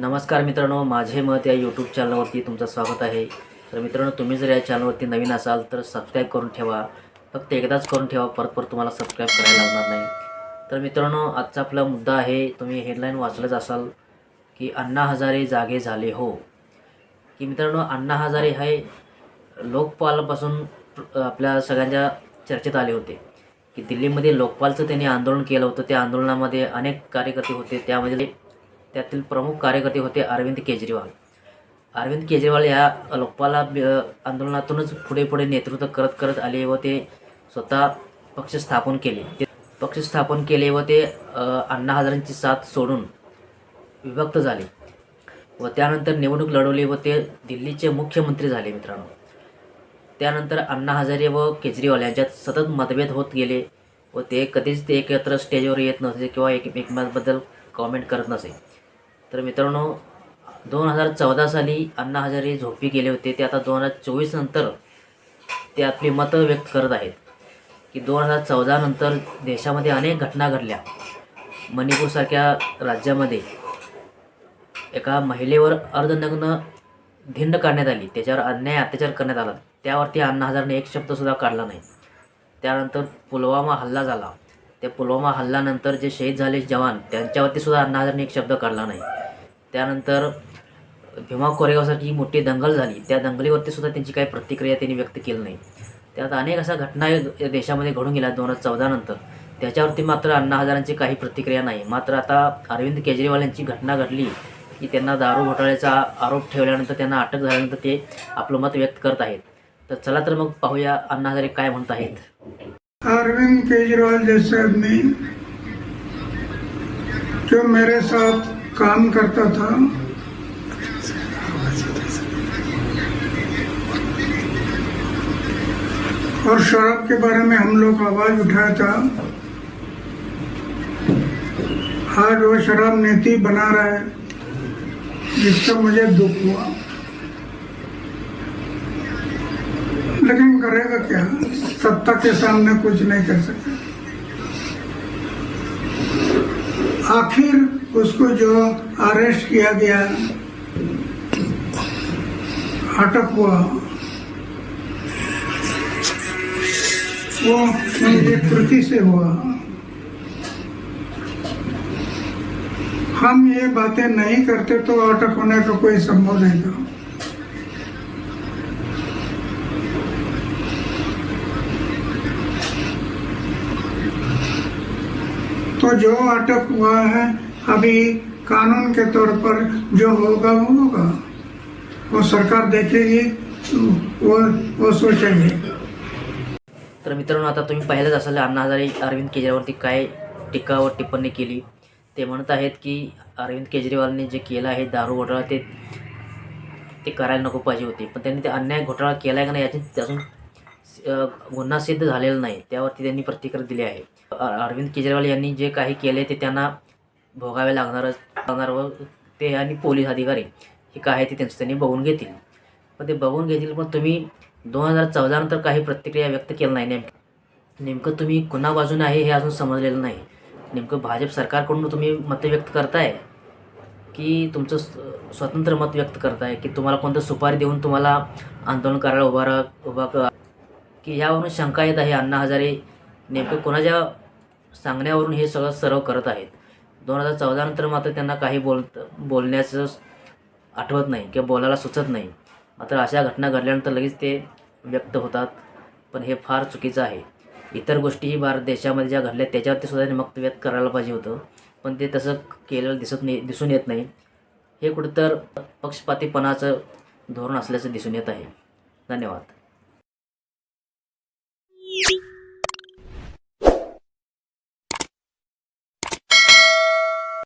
नमस्कार मित्रांनो माझे मत या यूट्यूब चॅनलवरती तुमचं स्वागत आहे. तर मित्रांनो तुम्ही जर या चॅनलवरती नवीन असाल तर सबस्क्राईब करून ठेवा. फक्त एकदाच करून ठेवा परत परत तुम्हाला सबस्क्राईब करायला लागणार नाही. तर मित्रांनो आजचा आपला मुद्दा आहे तुम्ही हेडलाईन वाचलंच असाल की अण्णा हजारे जागे झाले हो. की मित्रांनो अण्णा हजारे हे लोकपालपासून आपल्या सगळ्यांच्या चर्चेत आले होते. की दिल्लीमध्ये लोकपालचं त्यांनी आंदोलन केलं होतं. त्या आंदोलनामध्ये अनेक कार्यकर्ते होते. त्यामध्ये त्यातील प्रमुख कार्यकर्ते होते अरविंद केजरीवाल. अरविंद केजरीवाल या लोकपाला आंदोलनातूनच पुढे पुढे नेतृत्व करत करत आले व ते स्वतः पक्ष स्थापन केले. ते पक्ष स्थापन केले व ते अण्णा हजारांची साथ सोडून विभक्त झाले. व त्यानंतर निवडणूक लढवली व ते दिल्लीचे मुख्यमंत्री झाले मित्रांनो. त्यानंतर अण्णा हजारे व केजरीवाल यांच्यात सतत मतभेद होत गेले व ते कधीच ते एकत्र स्टेजवर येत नसे किंवा एक एकमेकांबद्दल कॉमेंट करत नसे. तर मित्रांनो दोन हजार चौदा साली अण्णा हजारे झोपी गेले होते. ते आता दोन हजार चोवीस नंतर ते आपली मतं व्यक्त करत आहेत. की दोन हजार चौदा नंतर देशामध्ये अनेक घटना घडल्या. मणिपूरसारख्या राज्यामध्ये एका महिलेवर अर्धनग्न धिंड काढण्यात आली. त्याच्यावर अन्याय अत्याचार करण्यात आला. त्यावरती अण्णा हजारने एक शब्दसुद्धा काढला नाही. त्यानंतर पुलवामा हल्ला झाला. त्या पुलवामा हल्ल्यानंतर जे शहीद झाले जवान त्यांच्यावरती सुद्धा अण्णा हजारने एक शब्द काढला नाही. त्यानंतर भीमा कोरेगावसारखी मोठी दंगल झाली. त्या दंगलीवरती सुद्धा त्यांची काही प्रतिक्रिया त्यांनी व्यक्त केली नाही. त्यात अनेक अशा घटना या देशामध्ये घडून गेल्या दोन हजार चौदा नंतर. त्याच्यावरती मात्र अण्णा हजारांची काही प्रतिक्रिया नाही. मात्र आता अरविंद केजरीवाल यांची घटना घडली की त्यांना दारू घोटाळ्याचा आरोप ठेवल्यानंतर त्यांना अटक झाल्यानंतर ते आपलं मत व्यक्त करत आहेत. तर चला तर मग पाहूया अण्णा हजारे काय म्हणत आहेत. अरविंद केजरीवाल जैसे आदमी जो मेरे साथ काम करता था। और शराब के बारे में हम लोग आवाज़ उठाया था। आज वो शराब नीति बना रहा है जिसका मुझे दुख हुआ। लेकिन करेगा क्या? सत्ता के सामने कुछ नहीं कर सकता। आखिर उसको जो अरेस्ट किया गया, अटक हुआ। वो उनकी कृति से हुआ। हम ये बातें नहीं करते तो अटक होने का कोई संभव नहीं था। तो जो अटक हुआ है अभी कानून के तौर पर जो होगा वो होगा। वो सरकार देखेगी वो वो सोचेंगे। तर मित्रांनो आता तुम्ही पाहिलंच असाल अण्णा हजारे अरविंद केजरीवालवरती काय टीका व टिप्पणी केली? ते म्हणत आहेत की अरविंद केजरीवालने जे केलं आहे दारू घोटाळा ते ते करायला नको पाहिजे होते. पण त्यांनी ते अन्याय घोटाळा केला आहे का नाही याची त्यातून गुन्हा सिद्ध झालेला नाही. त्यावरती त्यांनी प्रतिक्रिया दिली आहे. अरविंद केजरीवाल यांनी जे काही केले ते त्यांना भोगावे लागणारच लागणार व ते आणि पोलीस अधिकारी हे काय आहे ते त्यांचं त्यांनी बघून घेतील. पण ते बघून घेतील पण तुम्ही दोन हजार चौदानंतर काही प्रतिक्रिया व्यक्त केलं नाही नेमकं नेमकं तुम्ही कुणा बाजूने आहे हे अजून समजलेलं नाही. नेमकं भाजप सरकारकडून तुम्ही मतं व्यक्त करताय? की तुमचं स्वतंत्र मत व्यक्त करताय? की तुम्हाला कोणतं सुपारी देऊन तुम्हाला आंदोलन करायला उभा राहा उभा की यावरून शंका येत आहे? अण्णा हजारे नेमकं कोणाच्या सांगण्यावरून हे सगळं सर्व करत आहेत? दोन हजार चौदानंतर मात्र त्यांना काही बोल बोलण्याचं आठवत नाही किंवा बोलायला सुचत नाही. मात्र अशा घटना घडल्यानंतर लगेच ते व्यक्त होतात. पण हे फार चुकीचं आहे. इतर गोष्टीही भारत देशामध्ये ज्या घडल्या त्याच्यावरती सुद्धा निमक्त व्यक्त करायला पाहिजे होतं. पण ते तसं केलेलं दिसत नाही दिसून येत नाही. हे कुठंतर पक्षपातीपणाचं धोरण असल्याचं दिसून येत आहे. धन्यवाद.